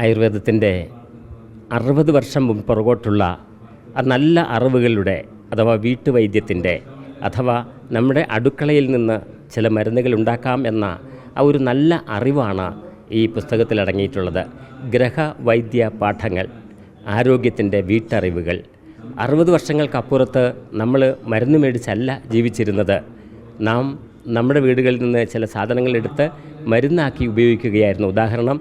ആയുർവേദത്തിന്റെ അറുപത് വർഷം മുമ്പ് പുറകോട്ടുള്ള ആ നല്ല അറിവുകളുടെ അഥവാ വീട്ടുവൈദ്യത്തിന്റെ അഥവാ നമ്മുടെ അടുക്കളയിൽ നിന്ന് ചില മരുന്നുകൾ ഉണ്ടാക്കാം എന്ന ആ ഒരു നല്ല അറിവാണ് ഈ പുസ്തകത്തിൽ അടങ്ങിയിട്ടുള്ളത്. ഗ്രഹവൈദ്യ പാഠങ്ങൾ ആരോഗ്യത്തിന്റെ വീട്ടറിവുകൾ. അറുപത് വർഷങ്ങൾക്കപ്പുറത്ത് നമ്മൾ മരുന്ന് മേടിച്ചല്ല ജീവിച്ചിരുന്നത്. നാം നമ്മുടെ വീടുകളിൽ നിന്ന് ചില സാധനങ്ങൾ എടുത്ത് മരുന്നാക്കി ഉപയോഗിക്കുകയായിരുന്നു. ഉദാഹരണം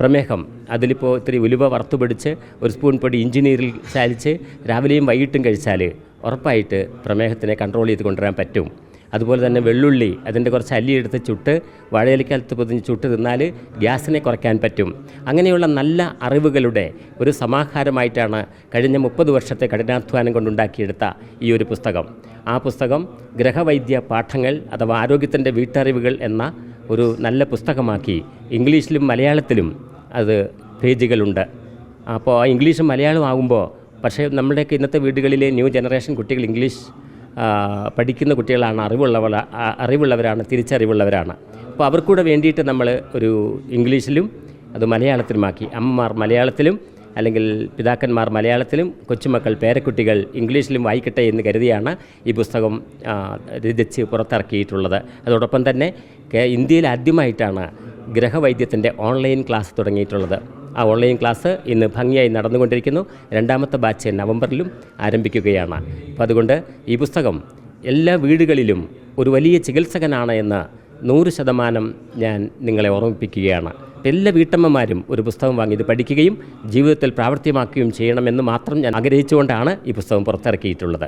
പ്രമേഹം. അതിലിപ്പോൾ ഇത്തിരി ഉലുവ വറുത്തു പിടിച്ച് ഒരു സ്പൂൺ പൊടി ഇഞ്ചിനീരിൽ ചാലിച്ച് രാവിലെയും വൈകിട്ടും കഴിച്ചാൽ ഉറപ്പായിട്ട് പ്രമേഹത്തിനെ കൺട്രോൾ ചെയ്ത് കൊണ്ടുവരാൻ പറ്റും. അതുപോലെ തന്നെ വെള്ളുള്ളി അതിന്റെ കുറച്ച് അല്ലി എടുത്ത് ചുട്ട് വാഴയിലക്കകത്ത് പൊതിഞ്ഞ് ചുട്ട് തിന്നാൽ ഗ്യാസിനെ കുറയ്ക്കാൻ പറ്റും. അങ്ങനെയുള്ള നല്ല അറിവുകളുടെ ഒരു സമാഹാരമായിട്ടാണ് കഴിഞ്ഞ മുപ്പത് വർഷത്തെ കഠിനാധ്വാനം കൊണ്ടുണ്ടാക്കിയെടുത്ത ഈ ഒരു പുസ്തകം. ആ പുസ്തകം ഗ്രഹവൈദ്യ പാഠങ്ങൾ അഥവാ ആരോഗ്യത്തിന്റെ വീട്ടറിവുകൾ എന്ന ഒരു നല്ല പുസ്തകമാക്കി. ഇംഗ്ലീഷിലും മലയാളത്തിലും അത് പേജുകളുണ്ട്. അപ്പോൾ ആ ഇംഗ്ലീഷും മലയാളവും ആകുമ്പോൾ പക്ഷേ നമ്മുടെയൊക്കെ ഇന്നത്തെ വീടുകളിലെ ന്യൂ ജനറേഷൻ കുട്ടികൾ ഇംഗ്ലീഷ് പഠിക്കുന്ന കുട്ടികളാണ്. അറിവുള്ളവർ ആ, അറിവുള്ളവരാണ് തിരിച്ചറിവുള്ളവരാണ്. അപ്പോൾ അവർക്കൂടെ വേണ്ടിയിട്ട് നമ്മൾ ഒരു ഇംഗ്ലീഷിലും അത് മലയാളത്തിലുമാക്കി. അമ്മമാർ മലയാളത്തിലും അല്ലെങ്കിൽ പിതാക്കന്മാർ മലയാളത്തിലും കൊച്ചുമക്കൾ പേരക്കുട്ടികൾ ഇംഗ്ലീഷിലും വായിക്കട്ടെ എന്ന് കരുതിയാണ് ഈ പുസ്തകം രചിച്ച് പുറത്തിറക്കിയിട്ടുള്ളത്. അതോടൊപ്പം തന്നെ ഇന്ത്യയിൽ ആദ്യമായിട്ടാണ് ഗ്രഹവൈദ്യത്തിന്റെ ഓൺലൈൻ ക്ലാസ് തുടങ്ങിയിട്ടുള്ളത്. ആ ഓൺലൈൻ ക്ലാസ് ഇന്ന് ഭംഗിയായി നടന്നുകൊണ്ടിരിക്കുന്നു. രണ്ടാമത്തെ ബാച്ച് നവംബറിലും ആരംഭിക്കുകയാണ്. അപ്പോൾ അതുകൊണ്ട് ഈ പുസ്തകം എല്ലാ വീടുകളിലും ഒരു വലിയ ചികിത്സകനാണ് എന്ന് നൂറ് ശതമാനം ഞാൻ നിങ്ങളെ ഓർമ്മിപ്പിക്കുകയാണ്. എല്ലാ വീട്ടമ്മമാരും ഒരു പുസ്തകം വാങ്ങി ഇത് പഠിക്കുകയും ജീവിതത്തിൽ പ്രാവർത്തികമാക്കുകയും ചെയ്യണമെന്ന് മാത്രം ഞാൻ ആഗ്രഹിച്ചുകൊണ്ടാണ് ഈ പുസ്തകം പുറത്തിറക്കിയിട്ടുള്ളത്.